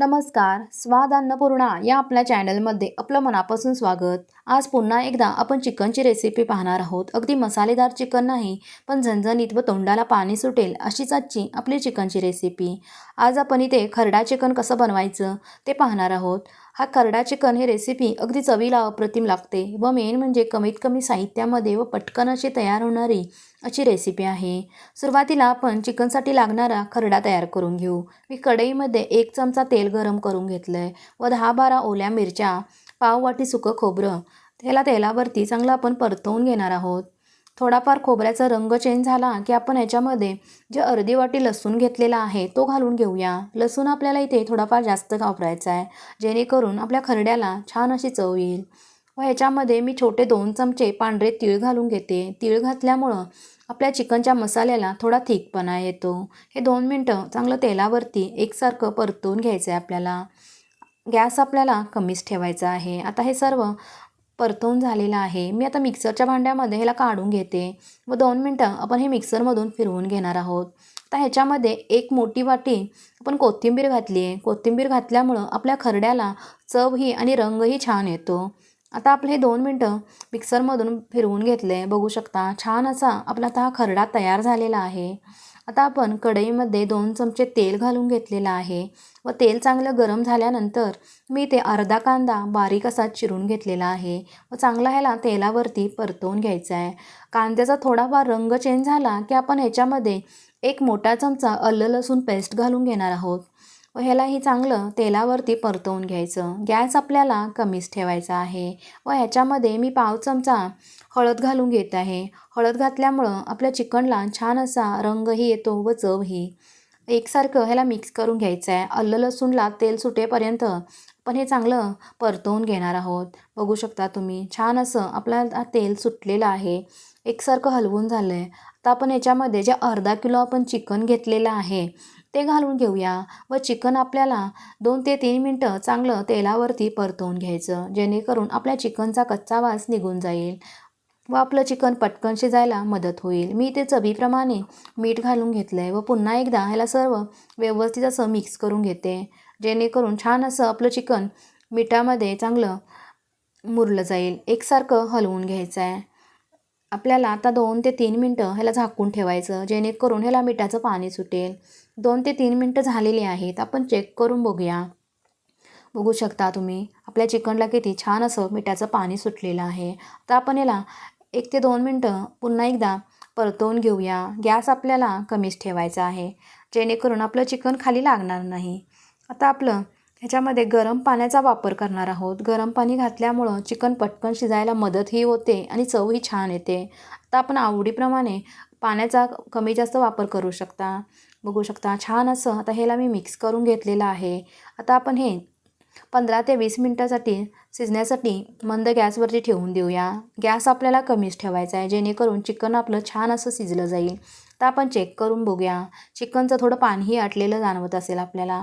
नमस्कार स्वाद अन्नपूर्णा या आपल्या चॅनलमध्ये आपलं मनापासून स्वागत. आज पुन्हा एकदा आपण चिकनची रेसिपी पाहणार आहोत. अगदी मसालेदार चिकन नाही पण झणझणीत व तोंडाला पाणी सुटेल अशीच आजची आपली चिकनची रेसिपी आज आपण इथे खरडा चिकन कसं बनवायचं ते पाहणार आहोत. हा खरडा चिकन हे रेसिपी अगदी चवीला अप्रतिम लागते व मेन म्हणजे कमीत कमी साहित्यामध्ये व पटकन अशी तयार होणारी अशी रेसिपी आहे. सुरुवातीला आपण चिकनसाठी लागणारा खरडा तयार करून घेऊ. मी कढईमध्ये एक चमचा तेल गरम करून घेतलं आहे व दहा बारा ओल्या मिरच्या पाव वाटी सुकं खोबरं त्याला तेलावरती चांगलं आपण परतवून घेणार आहोत. थोडाफार खोबऱ्याचा रंग चेंज झाला की आपण याच्यामध्ये जे अर्धी वाटी लसूण घेतलेला आहे तो घालून घेऊया. लसूण आपल्याला इथे थोडाफार जास्त वापरायचा आहे जेणेकरून आपल्या खरड्याला छान अशी चव येईल. व ह्याच्यामध्ये मी छोटे दोन चमचे पांढरे तीळ घालून घेते. तीळ घातल्यामुळं आपल्या चिकनच्या मसाल्याला थोडा थिकपणा येतो. हे दोन मिनटं चांगलं तेलावरती एकसारखं परतून घ्यायचं आहे आपल्याला. गॅस आपल्याला कमीच ठेवायचा आहे. आता हे सर्व परतवून झालेला आहे. मी आता मिक्सरच्या भांड्यामध्ये ह्याला काढून घेते. व दोन मिनटं आपण हे मिक्सरमधून फिरवून घेणार आहोत. आता ह्याच्यामध्ये एक मोठी वाटी आपण कोथिंबीर घातली आहे. कोथिंबीर घातल्यामुळं आपल्या खरड्याला चवही आणि रंगही छान येतो. आता आपले हे दोन मिनटं मिक्सरमधून फिरवून घेतले बघू शकता छान असा आपला आता हा खरडा तयार झालेला आहे. आता आपण कढईमध्ये दोन चमचे तेल घालून घेतलेलं आहे व तेल चांगलं गरम झाल्यानंतर मी ते अर्धा कांदा बारीक असा चिरून घेतलेला आहे व चांगला ह्याला तेलावरती परतवून घ्यायचा आहे. कांद्याचा थोडाफार रंग चेंज झाला की आपण ह्याच्यामध्ये एक मोठा चमचा आलं लसूण पेस्ट घालून घेणार आहोत. ह्यालाही चांगलं तेलावरती परतवून घ्यायचं. गॅस आपल्याला कमीच ठेवायचा आहे. व ह्याच्यामध्ये मी पाव चमचा हळद घालून घेत आहे. हळद घातल्यामुळं आपल्या चिकनला छान असा रंगही येतो व चवही. एकसारखं ह्याला मिक्स करून घ्यायचं आहे अल्ल लसूणला तेल सुटेपर्यंत पण हे चांगलं परतवून घेणार आहोत. बघू शकता तुम्ही छान असं आपला तेल सुटलेलं आहे. एकसारखं हलवून झालं आहे आता आपण याच्यामध्ये जे अर्धा किलो आपण चिकन घेतलेलं आहे ते घालून घेऊया व चिकन आपल्याला दोन ते तीन मिनटं चांगलं तेलावरती परतवून घ्यायचं. जेणेकरून आपल्या चिकनचा कच्चा वास निघून जाईल व आपलं चिकन पटकन शिजायला मदत होईल. मी ते चवीप्रमाणे मीठ घालून घेतलं आहे व पुन्हा एकदा ह्याला सर्व व्यवस्थित असं मिक्स करून घेते. जेणेकरून छान असं आपलं चिकन मिठामध्ये चांगलं मुरलं जाईल. एकसारखं हलवून घ्यायचं आहे आपल्याला आता दोन ते तीन मिनटं ह्याला झाकून ठेवायचं जेणेकरून ह्याला मिठाचं पाणी सुटेल. दोन ते तीन मिनटं झालेली आहेत आपण चेक करून बघूया. बघू शकता तुम्ही आपल्या चिकनला किती छान असं मिठाचं पाणी सुटलेलं आहे. आता आपण याला एक ते दोन मिनटं पुन्हा एकदा परतवून घेऊया. गॅस आपल्याला कमीच ठेवायचा आहे जेणेकरून आपलं चिकन खाली लागणार नाही. आता आपलं ह्याच्यामध्ये गरम पाण्याचा वापर करणार आहोत. गरम पाणी घातल्यामुळं चिकन पटकन शिजायला मदतही होते आणि चवही छान येते. आता आपण आवडीप्रमाणे पाण्याचा कमी जास्त वापर करू शकता. बघू शकता छान असं आता ह्याला मी मिक्स करून घेतलेलं आहे. आता आपण हे पंधरा ते वीस मिनटासाठी शिजण्यासाठी मंद गॅसवरती ठेवून देऊया. गॅस आपल्याला कमीच ठेवायचा आहे जेणेकरून चिकन आपलं छान असं शिजलं जाईल. तर आपण चेक करून बघूया. चिकनचं थोडं पाणीही आटलेलं जाणवत असेल आपल्याला.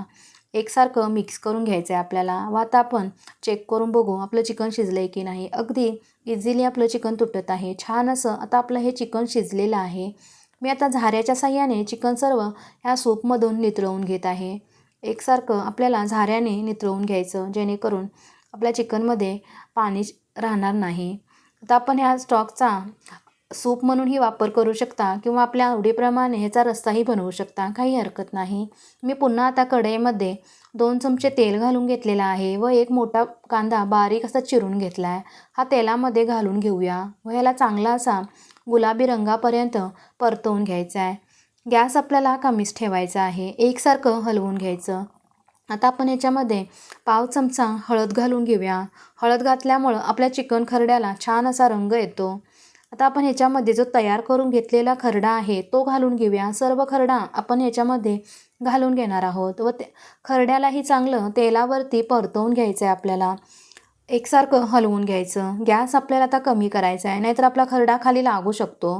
एकसारखं मिक्स करून घ्यायचं आहे आपल्याला. व आता आपण चेक करून बघू आपलं चिकन शिजलं आहे की नाही. अगदी इझिली आपलं चिकन तुटत आहे. छान असं आता आपलं हे चिकन शिजलेलं आहे. मी आता झाऱ्याच्या साह्याने चिकन सर्व ह्या सूपमधून नितळवून घेत आहे. एकसारखं आपल्याला झाऱ्याने नितळवून घ्यायचं जेणेकरून आपल्या चिकनमध्ये पाणी राहणार नाही. आता आपण ह्या स्टॉकचा सूप म्हणूनही वापर करू शकता किंवा आपल्या आवडीप्रमाणे ह्याचा रस्साही बनवू शकता. काही हरकत नाही. मी पुन्हा आता कढईमध्ये दोन चमचे तेल घालून घेतलेला आहे व एक मोठा कांदा बारीक असा चिरून घेतला आहे हा तेलामध्ये घालून घेऊया व ह्याला चांगला असा गुलाबी रंगापर्यंत परतवून घ्यायचा आहे गॅस आपल्याला कमीच ठेवायचा आहे. एकसारखं हलवून घ्यायचं. आता आपण याच्यामध्ये पाव चमचा हळद घालून घेऊया. हळद घातल्यामुळं आपल्या चिकन खरड्याला छान असा रंग येतो. आता आपण ह्याच्यामध्ये जो तयार करून घेतलेला खरडा आहे तो घालून घेऊया. सर्व खरडा आपण ह्याच्यामध्ये घालून घेणार आहोत व ते खरड्यालाही चांगलं तेलावरती परतवून घ्यायचं आहे आपल्याला. एकसारखं हलवून घ्यायचं. गॅस आपल्याला आता कमी करायचा आहे नाहीतर आपला खरडा खाली लागू शकतो.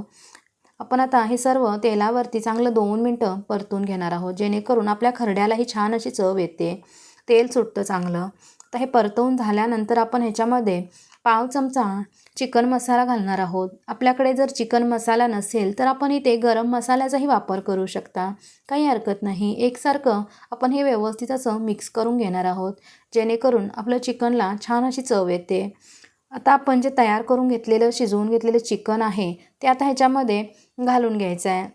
आपण आता हे सर्व तेलावरती चांगलं दोन मिनटं परतून घेणार आहोत जेणेकरून आपल्या खरड्यालाही छान अशी चव येते. तेल सुटतं चांगलं. आता हे परतवून झाल्यानंतर आपण ह्याच्यामध्ये पाव चमचा चिकन मसाला घालणार आहोत. आपल्याकडे जर चिकन मसाला नसेल तर आपण इथे गरम मसाल्याचाही वापर करू शकता. काही हरकत नाही. एकसारखं आपण हे व्यवस्थित असं मिक्स करून घेणार आहोत. जेणेकरून आपलं चिकनला छान अशी चव येते. आता आपण जे तयार करून घेतलेलं शिजवून घेतलेलं चिकन आहे ते आता ह्याच्यामध्ये घालून घ्यायचं आहे.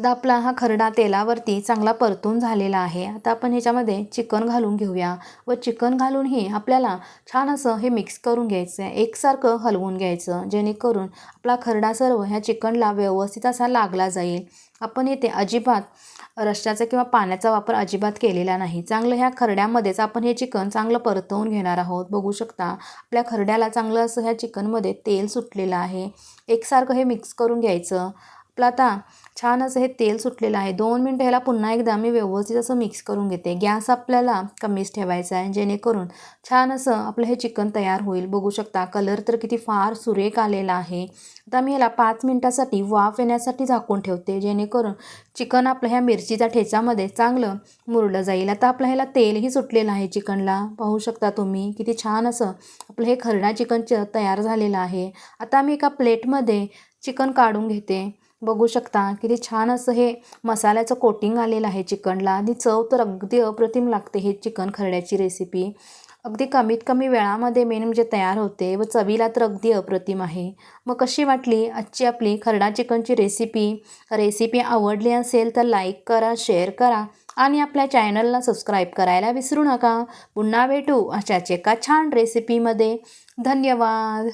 आता आपला हा खरडा तेलावरती चांगला परतून झालेला आहे. आता आपण ह्याच्यामध्ये चिकन घालून घेऊया. व चिकन घालूनही आपल्याला छान असं हे मिक्स करून घ्यायचं आहे एकसारखं हलवून घ्यायचं जेणेकरून आपला खरडा सर्व ह्या चिकनला व्यवस्थित असा लागला जाईल. आपण येथे अजिबात रश्श्याचा किंवा पाण्याचा वापर अजिबात केलेला नाही. चांगलं ह्या खरड्यामध्येच आपण हे चिकन चांगलं परतवून घेणार आहोत. बघू शकता आपल्या खरड्याला चांगलं असं ह्या चिकनमध्ये तेल सुटलेलं आहे. एकसारखं हे मिक्स करून घ्यायचं. आपलं आता छान असं हे तेल सुटलेलं आहे. दोन मिनटं ह्याला पुन्हा एकदा मी व्यवस्थित असं मिक्स करून घेते. गॅस आपल्याला कमीच ठेवायचा आहे जेणेकरून छान असं आपलं हे चिकन तयार होईल. बघू शकता कलर तर किती फार सुरेख आलेला आहे. आता मी ह्याला पाच मिनटासाठी वाफ येण्यासाठी झाकून ठेवते जेणेकरून चिकन आपलं ह्या मिरचीच्या ठेच्यामध्ये चांगलं मुरलं जाईल. आता आपलं ह्याला तेलही सुटलेलं आहे चिकनला. पाहू शकता तुम्ही किती छान असं आपलं हे खरडा चिकन तयार झालेलं आहे. आता मी एका प्लेटमध्ये चिकन काढून घेते. बघू शकता. किती छान असं हे मसाल्याचं कोटिंग आलेलं आहे चिकनला. आणि चव तर अगदी अप्रतिम लागते हे चिकन खरड्याची रेसिपी अगदी कमीत कमी वेळामध्ये मेन म्हणजे तयार होते व चवीला तर अगदी अप्रतिम आहे. मग कशी वाटली आजची आपली खरडा चिकनची रेसिपी रेसिपी आवडली असेल तर लाईक करा शेअर करा आणि आपल्या चॅनलला सबस्क्राईब करायला विसरू नका. पुन्हा भेटू अशाच एका छान रेसिपीमध्ये धन्यवाद!